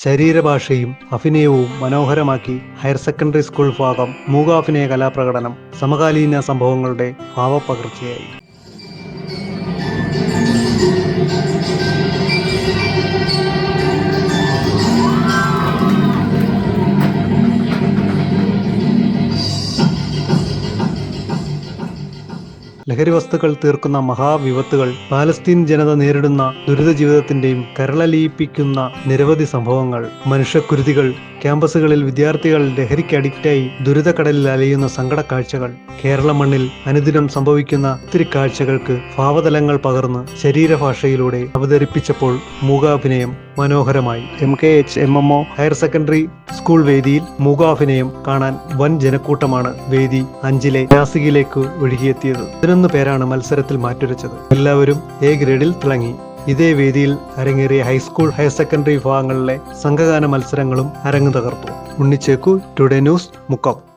ശരീരഭാഷയും അഭിനയവും മനോഹരമാക്കി higher secondary school ഭാഗം മൂകാഭിനയ കലാപ്രകടനം സമകാലീന സംഭവങ്ങളുടെ ഭാവപ്പകർച്ചയായി ലഹരി വസ്തുക്കൾ തീർക്കുന്ന മഹാവിപത്തുകൾ പാലസ്തീൻ ജനത നേരിടുന്ന ദുരിത ജീവിതത്തിന്റെയും കരളലിയിപ്പിക്കുന്ന നിരവധി സംഭവങ്ങൾ. മനുഷ്യക്കുരുതികൾ ക്യാമ്പസുകളിൽ വിദ്യാർത്ഥികൾ ലഹരിക്ക് അഡിക്റ്റായി ദുരിതക്കടലിൽ അലയുന്ന സങ്കട കാഴ്ചകൾ കേരള മണ്ണിൽ അനുദിനം സംഭവിക്കുന്ന ഒത്തിരി കാഴ്ചകൾക്ക് ഭാവതലങ്ങൾ പകർന്ന് ശരീരഭാഷയിലൂടെ അവതരിപ്പിച്ചപ്പോൾ മൂകാഭിനയം മനോഹരമായി. M K H M M O higher secondary school വേദിയിൽ മൂകാഭിനയം കാണാൻ വൻ ജനക്കൂട്ടമാണ് വേദി അഞ്ചിലെ നാസികയിലേക്ക് ഒഴുകിയെത്തിയത്. പതിനൊന്ന് പേരാണ് മത്സരത്തിൽ മാറ്റുരച്ചത്. എല്ലാവരും എ ഗ്രേഡിൽ തിളങ്ങി. ഇതേ വേദിയിൽ അരങ്ങേറിയ ഹൈസ്കൂൾ ഹയർ സെക്കൻഡറി വിഭാഗങ്ങളിലെ സംഘഗാന മത്സരങ്ങളും അരങ്ങ് തകർത്തു. ഉണ്ണിച്ചേക്കു ടുഡേ ന്യൂസ് മുക്കം.